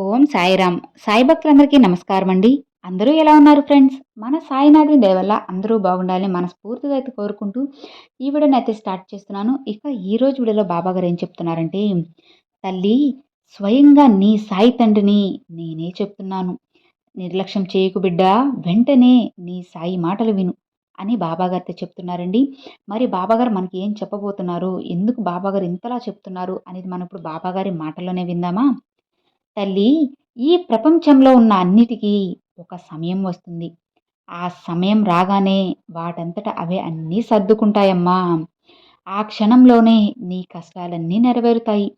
ఓం సాయిరామ్. సాయి భక్తులందరికీ నమస్కారం అండి అందరూ ఎలా ఉన్నారు ఫ్రెండ్స్? మన సాయినాథుని దయవల్ల అందరూ బాగుండాలని మనస్ఫూర్తిగా అయితే కోరుకుంటూ ఈ వీడియోని అయితే స్టార్ట్ చేస్తున్నాను. ఇక ఈ రోజు వీడియోలో బాబా గారు ఏం చెప్తున్నారంటే తల్లి స్వయంగా నీ సాయి తండ్రిని నేనే చెప్తున్నాను. నిర్లక్ష్యం చేయకు బిడ్డ వెంటనే నీ సాయి మాటలు విను అని బాబాగారితో చెప్తున్నారండి. మరి బాబాగారు మనకి ఏం చెప్పబోతున్నారు? ఎందుకు బాబాగారు ఇంతలా చెప్తున్నారు? అనేది మనం ఇప్పుడు బాబాగారి మాటల్లోనే విందామా? తల్లి ఈ ప్రపంచంలో ఉన్న అన్నిటికీ ఒక సమయం వస్తుంది. ఆ సమయం రాగానే వాటంతట అవే అన్నీ సర్దుకుంటాయమ్మా. ఆ క్షణంలోనే నీ కష్టాలన్నీ నెరవేరుతాయి.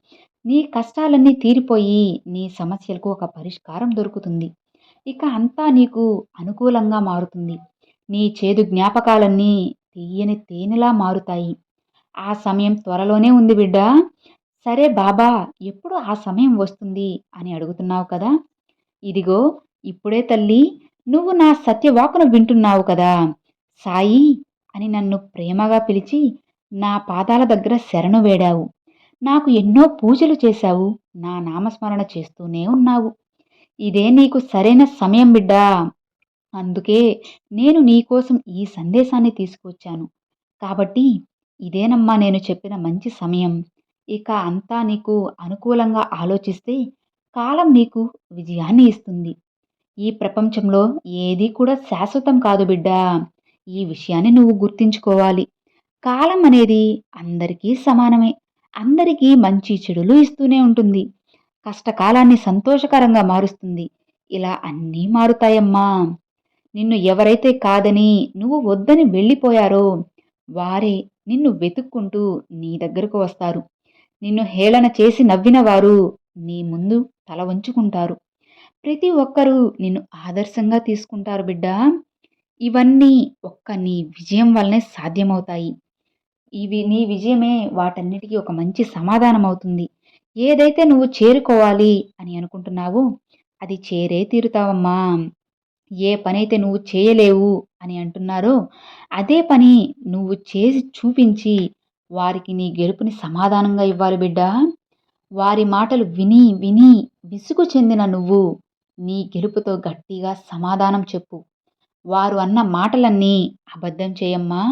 నీ కష్టాలన్నీ తీరిపోయి నీ సమస్యలకు ఒక పరిష్కారం దొరుకుతుంది. ఇక అంతా నీకు అనుకూలంగా మారుతుంది. నీ చేదు జ్ఞాపకాలన్నీ తీయని తేనెలా మారుతాయి? ఆ సమయం త్వరలోనే ఉంది బిడ్డ. సరే బాబా ఎప్పుడు ఆ సమయం వస్తుంది? అని అడుగుతున్నావు కదా. ఇదిగో ఇప్పుడే తల్లి నువ్వు నా సత్యవాకును వింటున్నావు కదా. సాయి అని నన్ను ప్రేమగా పిలిచి నా పాదాల దగ్గర శరణు వేడావు. నాకు ఎన్నో పూజలు చేశావు. నా నామస్మరణ చేస్తూనే ఉన్నావు. ఇదే నీకు సరైన సమయం బిడ్డా. అందుకే నేను నీకోసం ఈ సందేశాన్ని తీసుకొచ్చాను కాబట్టి ఇదేనమ్మా నేను చెప్పిన మంచి సమయం. ఇక అంతా నీకు అనుకూలంగా ఆలోచిస్తే కాలం నీకు విజయాన్ని ఇస్తుంది. ఈ ప్రపంచంలో ఏదీ కూడా శాశ్వతం కాదు బిడ్డ. ఈ విషయాన్ని నువ్వు గుర్తించుకోవాలి. కాలం అనేది అందరికీ సమానమే. అందరికీ మంచి చెడులు ఇస్తూనే ఉంటుంది. కష్టకాలాన్ని సంతోషకరంగా మారుస్తుంది. ఇలా అన్నీ మారుతాయమ్మా. నిన్ను ఎవరైతే కాదని నువ్వు వద్దని వెళ్ళిపోయారో వారే నిన్ను వెతుక్కుంటూ నీ దగ్గరకు వస్తారు. నిన్ను హేళన చేసి నవ్వినవారు నీ ముందు తల వంచుకుంటారు. ప్రతి ఒక్కరూ నిన్ను ఆదర్శంగా తీసుకుంటారు బిడ్డ. ఇవన్నీ ఒక్క నీ విజయం వల్లనే సాధ్యమవుతాయి. ఇవి నీ విజయమే వాటన్నిటికీ ఒక మంచి సమాధానం అవుతుంది ఏదైతే నువ్వు చేరుకోవాలి అని అనుకుంటున్నావో అది చేరే తీరుతావమ్మా. ఏ పనైతే నువ్వు చేయలేవు అని అంటున్నారో అదే పని నువ్వు చేసి చూపించి వారికి నీ గెలుపుని సమాధానంగా ఇవ్వాలి బిడ్డ. వారి మాటలు విని విని విసుగు చెందిన నువ్వు నీ గెలుపుతో గట్టిగా సమాధానం చెప్పు. వారు అన్న మాటలన్నీ అబద్ధం చేయమ్మా.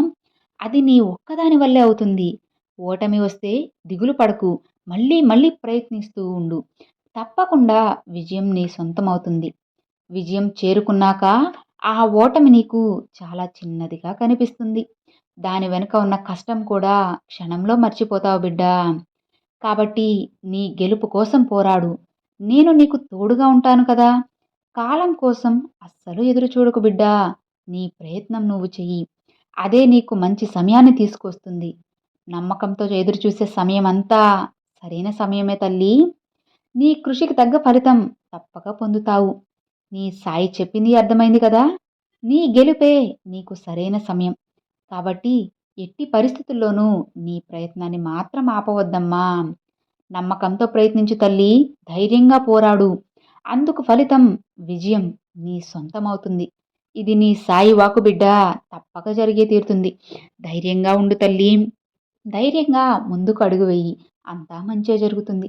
అది నీ ఒక్కదాని వల్లే అవుతుంది. ఓటమి వస్తే దిగులు పడకు. మళ్ళీ మళ్ళీ ప్రయత్నిస్తూ ఉండు. తప్పకుండా విజయం నీ సొంతమవుతుంది. విజయం చేరుకున్నాక ఆ ఓటమి నీకు చాలా చిన్నదిగా కనిపిస్తుంది. దాని వెనుక ఉన్న కష్టం కూడా క్షణంలో మర్చిపోతావు బిడ్డా. కాబట్టి నీ గెలుపు కోసం పోరాడు. నేను నీకు తోడుగా ఉంటాను కదా. కాలం కోసం అస్సలు ఎదురు చూడకు బిడ్డా. నీ ప్రయత్నం నువ్వు చెయ్యి. అదే నీకు మంచి సమయాన్ని తీసుకొస్తుంది. నమ్మకంతో ఎదురు చూసే సమయం అంతా సరైన సమయమే తల్లి. నీ కృషికి తగ్గ ఫలితం తప్పక పొందుతావు. నీ సాయి చెప్పింది అర్థమైంది కదా? నీ గెలుపే నీకు సరైన సమయం. కాబట్టి ఎట్టి పరిస్థితుల్లోనూ నీ ప్రయత్నాన్ని మాత్రం ఆపవద్దమ్మా. నమ్మకంతో ప్రయత్నించు తల్లి ధైర్యంగా పోరాడు. అందుకు ఫలితం విజయం నీ సొంతమవుతుంది. ఇది నీ సాయి వాకు బిడ్డ తప్పక జరిగే తీరుతుంది. ధైర్యంగా ఉండు తల్లి. ధైర్యంగా ముందుకు అడుగు వెయ్యి అంతా మంచిగా జరుగుతుంది.